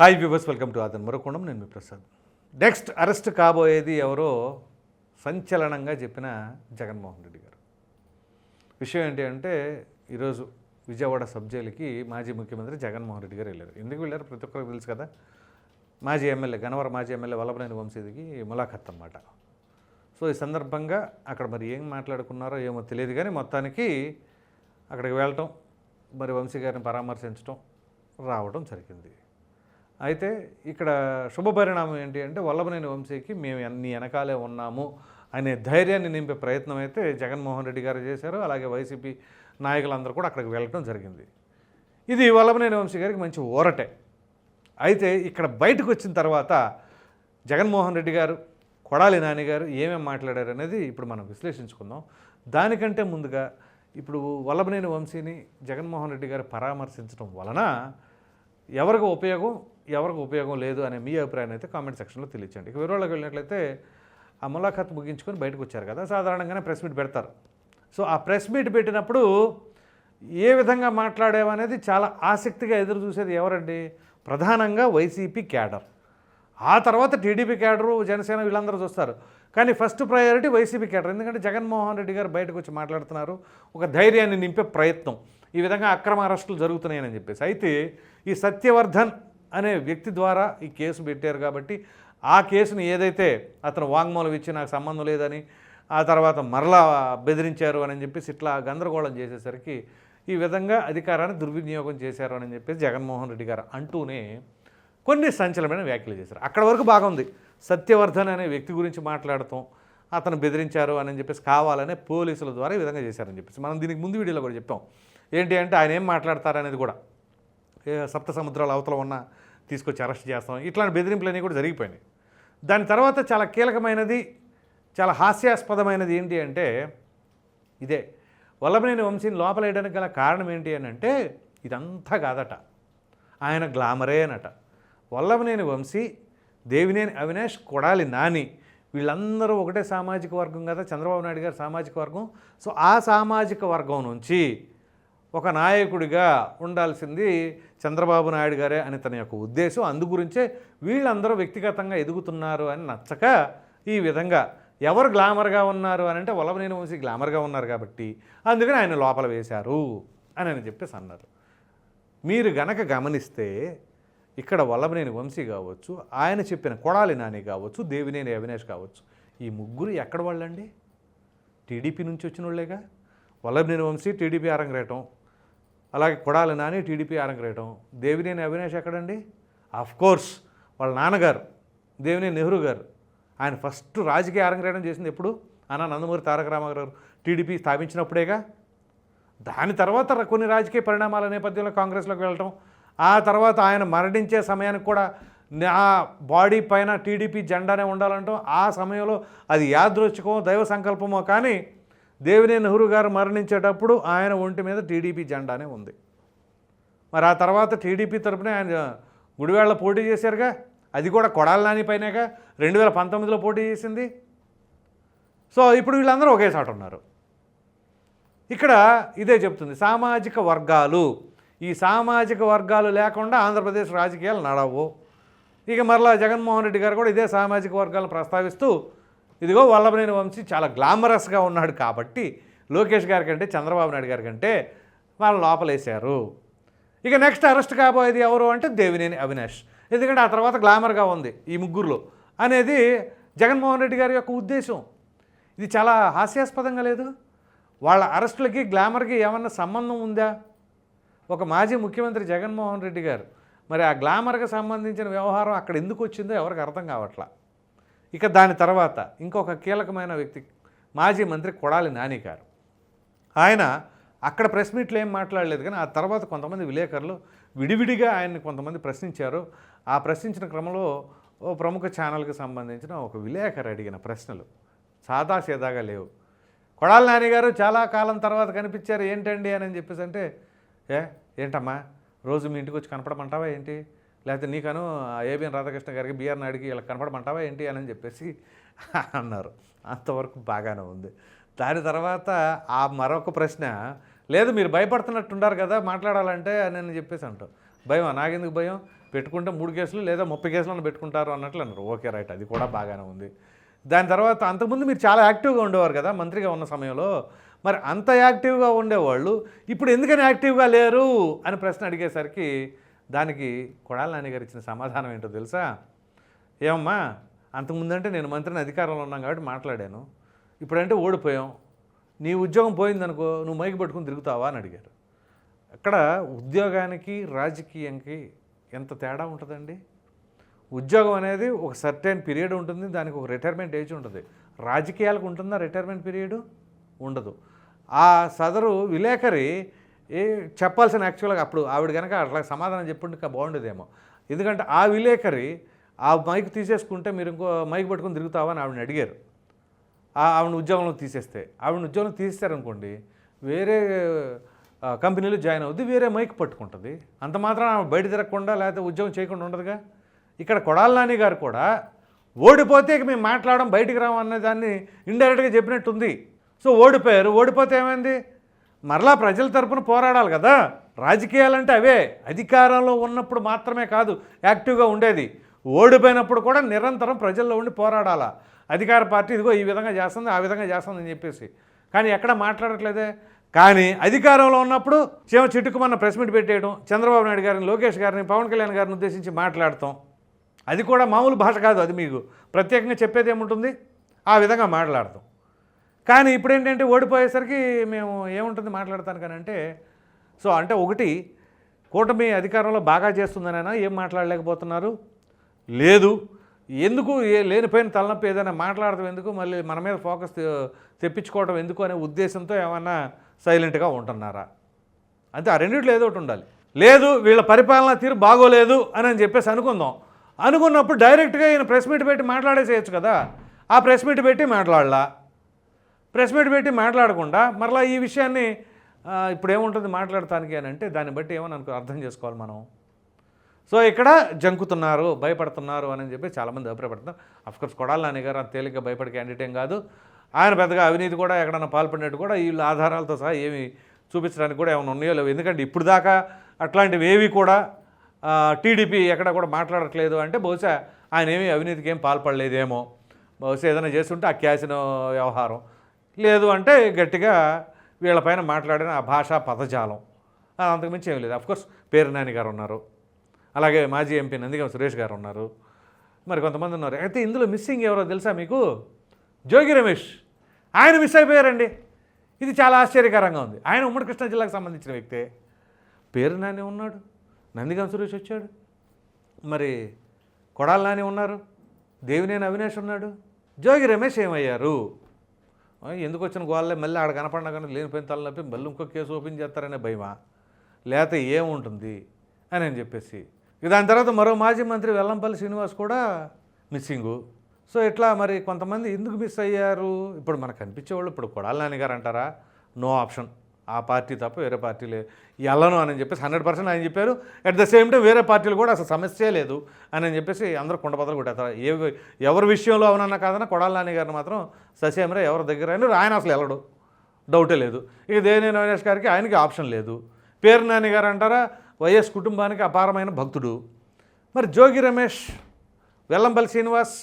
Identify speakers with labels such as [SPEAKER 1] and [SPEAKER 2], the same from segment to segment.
[SPEAKER 1] Hi viewers welcome to Aadhan మరొకొండం నేను మీ Prasad next arrest కాబోయేది ఎవరో సంచలనంగా చెప్పిన జగన్మోహన్ రెడ్డి గారు. విషయం ఏంటి అంటే ఈరోజు విజయవాడ సబ్ జైలుకి మాజీ ముఖ్యమంత్రి జగన్మోహన్ రెడ్డి గారు వెళ్ళారు. ఎందుకు వెళ్ళారు? ప్రతి ఒక్కరికి తెలుసు కదా. మాజీ ఎమ్మెల్యే గనవరం మాజీ ఎమ్మెల్యే వల్లభనేని వంశీదికి ములాఖత్ అన్నమాట. సో ఈ సందర్భంగా అక్కడ మరి ఏం మాట్లాడుకున్నారో ఏమో తెలియదు కానీ మొత్తానికి అక్కడికి వెళ్ళటం మరి వంశీ గారిని పరామర్శించడం రావడం జరిగింది. అయితే ఇక్కడ శుభ పరిణామం ఏంటి అంటే వల్లభనేని వంశీకి మేము అన్ని వెనకాలే ఉన్నాము అనే ధైర్యాన్ని నింపే ప్రయత్నం అయితే జగన్మోహన్ రెడ్డి గారు చేశారు. అలాగే వైసీపీ నాయకులందరూ కూడా అక్కడికి వెళ్ళడం జరిగింది. ఇది వల్లభనేని వంశీ గారికి మంచి ఊరటే. అయితే ఇక్కడ బయటకు వచ్చిన తర్వాత జగన్మోహన్ రెడ్డి గారు కొడాలి నాని గారు ఏమేమి మాట్లాడారు అనేది ఇప్పుడు మనం విశ్లేషించుకుందాం. దానికంటే ముందుగా ఇప్పుడు వల్లభనేని వంశీని జగన్మోహన్ రెడ్డి గారు పరామర్శించడం వలన ఎవరికి ఉపయోగం? ఎవరికి ఉపయోగం లేదు అనే మీ అభిప్రాయం అయితే కామెంట్ సెక్షన్లో తెలియచండి ఇక వివరాలకు వెళ్ళినట్లయితే ఆ ములాఖాత్ ముగించుకొని బయటకు వచ్చారు కదా సాధారణంగానే ప్రెస్ మీట్ పెడతారు. సో ఆ ప్రెస్ మీట్ పెట్టినప్పుడు ఏ విధంగా మాట్లాడేవనేది చాలా ఆసక్తిగా ఎదురు చూసేది ఎవరండి? ప్రధానంగా వైసీపీ క్యాడర్ ఆ తర్వాత టీడీపీ క్యాడరు జనసేన వీళ్ళందరూ చూస్తారు. కానీ ఫస్ట్ ప్రయారిటీ వైసీపీ క్యాడర్ ఎందుకంటే జగన్మోహన్ రెడ్డి గారు బయటకు వచ్చి మాట్లాడుతున్నారు. ఒక ధైర్యాన్ని నింపే ప్రయత్నం. ఈ విధంగా అక్రమ అరెస్టులు జరుగుతున్నాయని చెప్పేసి. అయితే ఈ సత్యవర్ధన్ అనే వ్యక్తి ద్వారా ఈ కేసు పెట్టారు కాబట్టి ఆ కేసును ఏదైతే అతను వాంగ్మూలం ఇచ్చి నాకు సంబంధం లేదని ఆ తర్వాత మరలా బెదిరించారు అని చెప్పేసి ఇట్లా గందరగోళం చేసేసరికి ఈ విధంగా అధికారాన్ని దుర్వినియోగం చేశారు అని చెప్పేసి జగన్మోహన్ రెడ్డి గారు అంటూనే కొన్ని సంచలనమైన వ్యాఖ్యలు చేశారు. అక్కడ వరకు బాగుంది. సత్యవర్ధన్ అనే వ్యక్తి గురించి మాట్లాడటం అతను బెదిరించారు అని చెప్పేసి కావాలనే పోలీసుల ద్వారా ఈ విధంగా చేశారని చెప్పేసి మనం దీనికి ముందు వీడియోలో కూడా చెప్పాం. ఏంటి అంటే ఆయన ఏం మాట్లాడతారనేది కూడా. సప్త సముద్రాల అవతల ఉన్న తీసుకొచ్చి అరెస్ట్ చేస్తాం. ఇట్లాంటి బెదిరింపులన్నీ కూడా జరిగిపోయినాయి. దాని తర్వాత చాలా కీలకమైనది చాలా హాస్యాస్పదమైనది ఏంటి అంటే ఇదే వల్లభనేని వంశీని లోపలేయడానికి గల కారణం ఏంటి అని అంటే ఇదంతా కాదట. ఆయన గ్లామరే అనట. వల్లభనేని వంశీ దేవినేని అవినాష్ కొడాలి నాని వీళ్ళందరూ ఒకటే సామాజిక వర్గం కదా చంద్రబాబు నాయుడు గారి సామాజిక వర్గం. సో ఆ సామాజిక వర్గం నుంచి ఒక నాయకుడిగా ఉండాల్సింది చంద్రబాబు నాయుడు గారే అని తన యొక్క ఉద్దేశం. అందుగురించే వీళ్ళందరూ వ్యక్తిగతంగా ఎదుగుతున్నారు అని నచ్చక ఈ విధంగా ఎవరు గ్లామర్గా ఉన్నారు అని అంటే వల్లభనేని వంశీ గ్లామర్గా ఉన్నారు కాబట్టి అందుకని ఆయన లోపల వేశారు అని అని చెప్పేసి అన్నారు. మీరు గనక గమనిస్తే ఇక్కడ వల్లభనేని వంశీ కావచ్చు ఆయన చెప్పిన కొడాలి నాని కావచ్చు దేవినేని అవినాష్ కావచ్చు ఈ ముగ్గురు ఎక్కడ వాళ్ళండి? టీడీపీ నుంచి వచ్చిన వాళ్ళేగా వల్లభనేని వంశీ టీడీపీ అరంగరేటం అలాగే కొడాలి నాని టీడీపీ ఆరంగరేయటం దేవినేని అవినాష్ ఎక్కడండి? కోర్స్ వాళ్ళ నాన్నగారు దేవినేని నెహ్రూ గారు. ఆయన ఫస్ట్ రాజకీయ ఆరంగరేయడం చేసింది ఎప్పుడు? అన్న నందమూరి తారక రామారావు టీడీపీ స్థాపించినప్పుడేగా? దాని తర్వాత కొన్ని రాజకీయ పరిణామాల నేపథ్యంలో కాంగ్రెస్లోకి వెళ్ళటం. ఆ తర్వాత ఆయన మరణించే సమయానికి కూడా ఆ బాడీ పైన టీడీపీ జెండానే ఉండాలంటాం. ఆ సమయంలో అది యాదృచ్ఛికమో దైవ సంకల్పమో కానీ దేవినే నెహ్రూ గారు మరణించేటప్పుడు ఆయన ఒంటి మీద టీడీపీ జెండానే ఉంది. మరి ఆ తర్వాత టీడీపీ తరపునే ఆయన గుడివాళ్ళ పోటీ చేశారుగా. అది కూడా కొడాల నాని రెండు వేల పంతొమ్మిదిలో పోటీ చేసింది. సో ఇప్పుడు వీళ్ళందరూ ఒకే చోట ఉన్నారు. ఇక్కడ ఇదే చెప్తుంది. సామాజిక వర్గాలు. ఈ సామాజిక వర్గాలు లేకుండా ఆంధ్రప్రదేశ్ రాజకీయాలు నడవు. ఇక మరలా జగన్మోహన్ రెడ్డి గారు కూడా ఇదే సామాజిక వర్గాలను ప్రస్తావిస్తూ ఇదిగో వల్లభనేని వంశీ చాలా గ్లామరస్గా ఉన్నాడు కాబట్టి లోకేష్ గారి కంటే చంద్రబాబు నాయుడు గారి కంటే వాళ్ళు లోపలేశారు. ఇక నెక్స్ట్ అరెస్ట్ కాబోయేది ఎవరు అంటే దేవినేని అవినాష్. ఎందుకంటే ఆ తర్వాత గ్లామర్గా ఉంది ఈ ముగ్గురులో అనేది జగన్మోహన్ రెడ్డి గారి యొక్క ఉద్దేశం. ఇది చాలా హాస్యాస్పదంగా లేదు? వాళ్ళ అరెస్టులకి గ్లామర్కి ఏమన్నా సంబంధం ఉందా? ఒక మాజీ ముఖ్యమంత్రి జగన్మోహన్ రెడ్డి గారు మరి ఆ గ్లామర్కి సంబంధించిన వ్యవహారం అక్కడ ఎందుకు వచ్చిందో ఎవరికి అర్థం కావట్లా? ఇక దాని తర్వాత ఇంకొక కీలకమైన వ్యక్తి మాజీ మంత్రి కొడాలి నాని గారు. ఆయన అక్కడ ప్రెస్ మీట్లో ఏం మాట్లాడలేదు కానీ ఆ తర్వాత కొంతమంది విలేకరులు విడివిడిగా ఆయన్ని కొంతమంది ప్రశ్నించారు. ఆ ప్రశ్నించిన క్రమంలో ఓ ప్రముఖ ఛానల్కి సంబంధించిన ఒక విలేకరు అడిగిన ప్రశ్నలు సాదాసీదాగా లేవు. కొడాలి నాని గారు చాలా కాలం తర్వాత కనిపించారు ఏంటండి? అని చెప్పేసి అంటే ఏ ఏంటమ్మా? రోజు మీ ఇంటికి వచ్చి కనపడమంటావా ఏంటి? లేకపోతే నీకను ఏబిఎన్ రాధాకృష్ణ గారికి బిఆర్ నాయుడికి ఇలా కనపడమంటావా ఏంటి అని చెప్పేసి అన్నారు. అంతవరకు బాగానే ఉంది. దాని తర్వాత ఆ మరొక ప్రశ్న లేదు మీరు భయపడుతున్నట్టుండారు కదా మాట్లాడాలంటే అని నేను చెప్పేసి అంటాం భయం నాకెందుకు భయం? పెట్టుకుంటే మూడు కేసులు లేదా ముప్పై కేసులను పెట్టుకుంటారు అన్నట్లు అన్నారు. ఓకే రైట్ అది కూడా బాగానే ఉంది. దాని తర్వాత అంతకుముందు మీరు చాలా యాక్టివ్గా ఉండేవారు కదా మంత్రిగా ఉన్న సమయంలో. మరి అంత యాక్టివ్గా ఉండేవాళ్ళు ఇప్పుడు ఎందుకని యాక్టివ్గా లేరు అని ప్రశ్న అడిగేసరికి దానికి కొడాల నాన్నగారు ఇచ్చిన సమాధానం ఏంటో తెలుసా? ఏమమ్మా అంతకుముందంటే నేను మంత్రిని అధికారంలో ఉన్నాం కాబట్టి మాట్లాడాను. ఇప్పుడంటే ఓడిపోయాం. నీ ఉద్యోగం పోయిందనుకో నువ్వు మైకి పట్టుకుని తిరుగుతావా అని అడిగారు. అక్కడ ఉద్యోగానికి రాజకీయంకి ఎంత తేడా ఉంటుందండి? ఉద్యోగం అనేది ఒక సర్టైన్ పీరియడ్ ఉంటుంది దానికి ఒక రిటైర్మెంట్ ఏజ్ ఉంటుంది. రాజకీయాలకు ఉంటుందా రిటైర్మెంట్ పీరియడ్? ఉండదు. ఆ సదరు విలేకరి ఏ చెప్పాల్సిన యాక్చువల్గా అప్పుడు ఆవిడ కనుక అట్లా సమాధానం చెప్పుంటే బాగుండేదేమో. ఎందుకంటే ఆ విలేకరి ఆ మైక్ తీసేసుకుంటే మీరు ఇంకో మైక్ పట్టుకుని తిరుగుతావా అని ఆవిడని అడిగారు. ఆ- ఆవిడ ఉద్యోగంలో తీసేస్తే. ఆవిడ ఉద్యోగంలో తీసేస్తారనుకోండి వేరే కంపెనీలో జాయిన్ అవుద్ది వేరే మైక్ పట్టుకుంటుంది. అంత మాత్రం ఆమె బయట తిరగకుండా లేకపోతే ఉద్యోగం చేయకుండా ఉండదుగా? ఇక్కడ కొడాల నాని గారు కూడా ఓడిపోతే ఇక మేము మాట్లాడడం బయటికి రాము అనే దాన్ని ఇండైరెక్ట్గా చెప్పినట్టుంది. సో ఓడిపోయారు. ఓడిపోతే ఏమైంది? మరలా ప్రజల తరపున పోరాడాలి కదా. రాజకీయాలంటే అవే. అధికారంలో ఉన్నప్పుడు మాత్రమే కాదు యాక్టివ్గా ఉండేది. ఓడిపోయినప్పుడు కూడా నిరంతరం ప్రజల్లో ఉండి పోరాడాలా. అధికార పార్టీ ఇదిగో ఈ విధంగా చేస్తుంది ఆ విధంగా చేస్తుంది అని చెప్పేసి. కానీ ఎక్కడ మాట్లాడట్లేదే. కానీ అధికారంలో ఉన్నప్పుడు చీమ చిట్టుకుమన్న ప్రెస్ మీట్ పెట్టేయడం చంద్రబాబు నాయుడు గారిని లోకేష్ గారిని పవన్ కళ్యాణ్ గారిని ఉద్దేశించి మాట్లాడటం అది కూడా మామూలు భాష కాదు అది మీకు. ప్రత్యేకంగా చెప్పేది ఏముంటుంది? ఆ విధంగా మాట్లాడతాం. కానీ ఇప్పుడు ఏంటంటే ఓడిపోయేసరికి మేము ఏముంటుంది మాట్లాడతాను కానీ అంటే సో అంటే ఒకటి కూటమి అధికారంలో బాగా చేస్తుందనైనా ఏం మాట్లాడలేకపోతున్నారు? లేదు. ఎందుకు ఏ లేనిపోయిన తలనొప్పి ఏదైనా మాట్లాడటం ఎందుకు? మళ్ళీ మన మీద ఫోకస్ తెప్పించుకోవడం ఎందుకు అనే ఉద్దేశంతో ఏమన్నా సైలెంట్గా ఉంటున్నారా? అంతే ఆ రెండిట్లో ఏదో ఒకటి ఉండాలి. లేదు వీళ్ళ పరిపాలన తీరు బాగోలేదు అని అని చెప్పేసి అనుకుందాం. అనుకున్నప్పుడు డైరెక్ట్గా ఈయన ప్రెస్ మీట్ పెట్టి మాట్లాడేసేయచ్చు కదా. ఆ ప్రెస్ మీట్ పెట్టి మాట్లాడలా. ప్రెస్ మీట్ పెట్టి మాట్లాడకుండా మరలా ఈ విషయాన్ని ఇప్పుడు ఏముంటుంది మాట్లాడటానికి అని అంటే దాన్ని బట్టి ఏమని అనుకో అర్థం చేసుకోవాలి మనం. సో ఇక్కడ జంకుతున్నారు భయపడుతున్నారు అని చెప్పి చాలామంది అభిప్రాయపడుతున్నారు. అఫ్కోర్స్ కొడాలి నాని గారు అంత తేలిగ్గా భయపడే క్యాండిడేట్ ఏం కాదు. ఆయన పెద్దగా అవినీతి కూడా ఎక్కడన్నా పాల్పడినట్టు కూడా వీళ్ళ ఆధారాలతో సహా ఏమి చూపించడానికి కూడా ఏమైనా ఉన్నాయో లేవు. ఎందుకంటే ఇప్పుడు దాకా అట్లాంటివి ఏవి కూడా టీడీపీ ఎక్కడ కూడా మాట్లాడట్లేదు అంటే బహుశా ఆయన ఏమీ అవినీతికి ఏం పాల్పడలేదేమో. బహుశా ఏదైనా చేస్తుంటే ఆ క్యాసినో వ్యవహారం. లేదు అంటే గట్టిగా వీళ్ళపైన మాట్లాడిన ఆ భాషా పదజాలం. అంతకుమించి ఏం లేదు. అఫ్కోర్స్ పేరు నాని గారు ఉన్నారు. అలాగే మాజీ ఎంపీ నందిగం సురేష్ గారు ఉన్నారు. మరి కొంతమంది ఉన్నారు. అయితే ఇందులో మిస్సింగ్ ఎవరో తెలుసా మీకు? జోగి రమేష్. ఆయన మిస్ అయిపోయారండి. ఇది చాలా ఆశ్చర్యకరంగా ఉంది. ఆయన ఉమ్మడి కృష్ణా జిల్లాకు సంబంధించిన వ్యక్తే. పేరు నాని ఉన్నాడు. నందిగం సురేష్ వచ్చాడు. మరి కొడాలి నాని ఉన్నారు. దేవినేని అవినాష్ ఉన్నాడు. జోగి రమేష్ ఏమయ్యారు? ఎందుకు వచ్చిన గోళ్ళే? మళ్ళీ ఆడ కనపడినా కానీ లేనిపోయిన తలనొప్పి మళ్ళీ ఇంకో కేసు ఓపెన్ చేస్తారనే భయమా? లేకపోతే ఏముంటుంది? అని అని చెప్పేసి. ఇక దాని తర్వాత మరో మాజీ మంత్రి వెల్లంపల్లి శ్రీనివాస్ కూడా మిస్సింగు. సో ఇట్లా మరి కొంతమంది ఎందుకు మిస్ అయ్యారు? ఇప్పుడు మనకు కనిపించేవాళ్ళు ఇప్పుడు కొడాలి నాన్నగారు అంటారా? No option. ఆ పార్టీ తప్ప వేరే పార్టీలే వెళ్ళను అని చెప్పేసి హండ్రెడ్ పర్సెంట్ ఆయన చెప్పారు. అట్ ద సేమ్ టైం వేరే పార్టీలు కూడా అసలు సమస్య లేదు అని అని చెప్పేసి అందరూ కుండబద్దలు కొట్టేస్తారు. ఏ ఎవరి విషయంలో అవునన్నా కాదన్నా కొడాల నాని గారిని మాత్రం ససేమరా ఎవరి దగ్గర అయినా ఆయన అసలు వెళ్ళడు. డౌటే లేదు. ఇక దేవినేని అవినాష్ గారికి ఆయనకి ఆప్షన్ లేదు. పేరు నాని గారు అంటారా? వైఎస్ కుటుంబానికి అపారమైన భక్తుడు. మరి జోగి రమేష్ వెల్లంపల్లి శ్రీనివాస్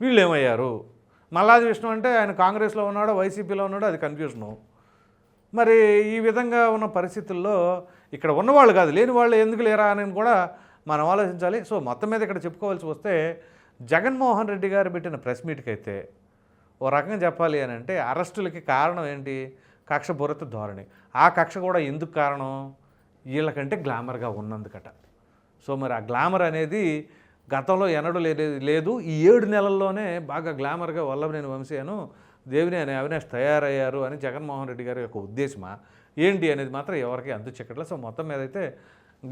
[SPEAKER 1] వీళ్ళు ఏమయ్యారు మల్లాది విష్ణు అంటే ఆయన కాంగ్రెస్లో ఉన్నాడో వైసీపీలో ఉన్నాడో అది కన్ఫ్యూజను మరి ఈ విధంగా ఉన్న పరిస్థితుల్లో ఇక్కడ ఉన్నవాళ్ళు కాదు లేని వాళ్ళు ఎందుకు లేరా అని కూడా మనం ఆలోచించాలి. సో మొత్తం మీద ఇక్కడ చెప్పుకోవాల్సి వస్తే జగన్మోహన్ రెడ్డి గారు పెట్టిన ప్రెస్ మీట్కి అయితే ఓ రకంగా చెప్పాలి అని అంటే అరెస్టులకి కారణం ఏంటి? కక్షపూరిత ధోరణి. ఆ కక్ష కూడా ఎందుకు కారణం? వీళ్ళకంటే గ్లామర్గా ఉన్నందుకట. సో మరి ఆ గ్లామర్ అనేది గతంలో ఎన్నడూ లేదు లేదు ఈ ఏడు నెలల్లోనే బాగా గ్లామర్గా వల్లభనేని దేవిని అనే అవినాష్ తయారయ్యారు అని జగన్మోహన్ రెడ్డి గారి యొక్క ఉద్దేశమా? ఏంటి అనేది మాత్రం ఎవరికి అంతు చిక్కట్లేదు. సో మొత్తం మీద అయితే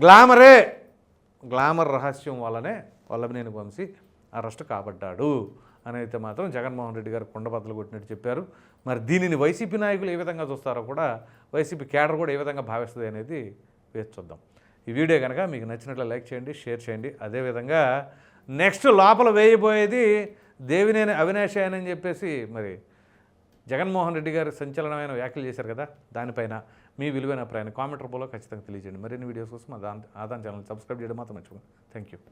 [SPEAKER 1] గ్లామరే గ్లామర్ రహస్యం వల్లనే వల్లభనేని వంశీ అరెస్ట్ కాబడ్డాడు అని అయితే మాత్రం జగన్మోహన్ రెడ్డి గారు కుండబద్దలు కొట్టినట్టు చెప్పారు. మరి దీనిని వైసీపీ నాయకులు ఏ విధంగా చూస్తారో కూడా వైసీపీ కేడర్ కూడా ఏ విధంగా భావిస్తుంది అనేది వేచి చూద్దాం. ఈ వీడియో కనుక మీకు నచ్చినట్లు లైక్ చేయండి షేర్ చేయండి. అదేవిధంగా నెక్స్ట్ లోపల వేయబోయేది దేవినేని అవినాష్ అని చెప్పేసి మరి జగన్మోహన్ రెడ్డి గారు సంచలనమైన వ్యాఖ్యలు చేశారు కదా దానిపైన మీ విలువైన అభిప్రాయాన్ని కామెంట్ రూపంలో ఖచ్చితంగా తెలియజేయండి. మరిన్ని వీడియోస్ కోసం మా దాని ఆదాన్ ఛానల్ సబ్స్క్రైబ్ చేయడం మాత్రం మర్చిపోండి థ్యాంక్ యూ